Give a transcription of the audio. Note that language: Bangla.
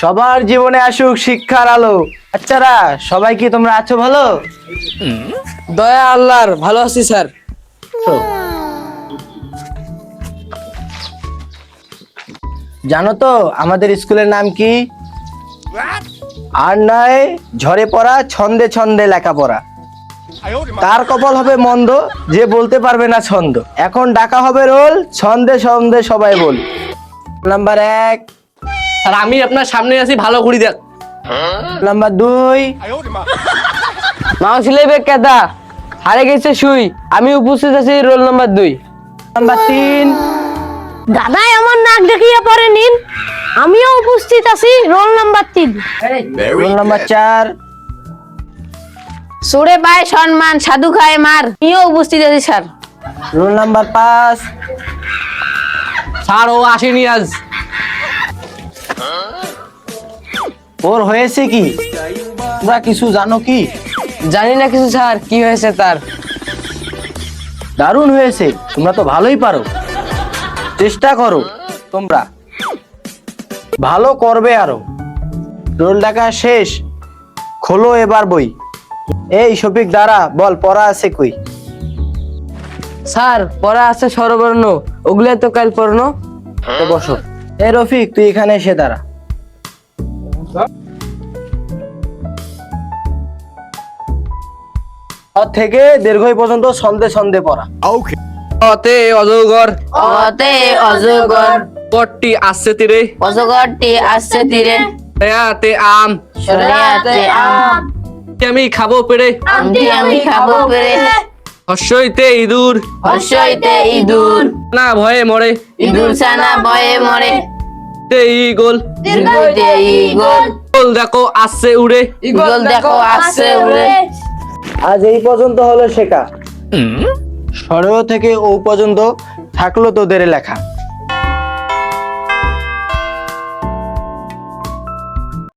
সবার জীবনে আসুক শিক্ষার আলো। বাচ্চারা সবাই কি তোমরা আছো ভালো? দয়া আল্লাহর ভালো আছি স্যার। জানো তো আমাদের স্কুলের নাম কি? আর নয় ঝরে পড়া ছন্দে ছন্দে লেখাপড়া। তার কপাল হবে মন্দ যে বলতে পারবে না ছন্দ। এখন ডাকা হবে রোল ছন্দে ছন্দে সবাই বল। নাম্বার এক আর আমি আপনার সামনে আছি ভালো করি দেখ। নাম্বার দুই। মাও ছিলেবে কেদা? হারে গেছে শুই। আমি উপস্থিত আছি রোল নাম্বার দুই। নাম্বার তিন। দাদাই আমার নাক দেখিয়ে পরে নিন। আমিও উপস্থিত আছি রোল নাম্বার তিন। রোল নাম্বার চার। সুরে পায় সম্মান সাধু খায় মার। আমিও উপস্থিত আছি স্যার। রোল নাম্বার পাঁচ। স্যার ও আসেনি আজ। ওর হয়েছে কি? তোমরা কিছু জানো কি? জানি না কিছু স্যার কি হয়েছে তার? দারুণ হয়েছে তোমরা তো ভালোই পারো। চেষ্টা করো তোমরা। ভালো করবে আরও। রোল ডাকা শেষ। খোলো এবার বই। এই শফিক দ্বারা বল পড়া আছে কই? স্যার পড়া আছে স্বরবর্ণ। ওগুলো তো কাল পড়নো। তো বসো। এ রফিক তুই এখানে এসে দাঁড়া। থেকে দীর্ঘই পর্যন্ত সন্ধে সন্ধে পড়া। অতে অজগর। অতে অজগর। পট্টি আসছে তীরে? অজগরটি আসছে তীরে। তে আম। সরিয়াতে আম। আমি খাব পেরে আমটি আমি খাব পেরে হর্ষইতে ইঁদুর। হর্ষইতে ইঁদুর। না ভয়ে মরে। ইঁদুর ছানা ভয়ে মরে। তে ই গোল দীর্ঘইতে ইগল গোল দেখো আসছে উড়ে। ইগল দেখো আসছে উড়ে। আজ এই পর্যন্ত হলো শেখা। সরেও থেকে ও পর্যন্ত থাকল তোদের লেখা।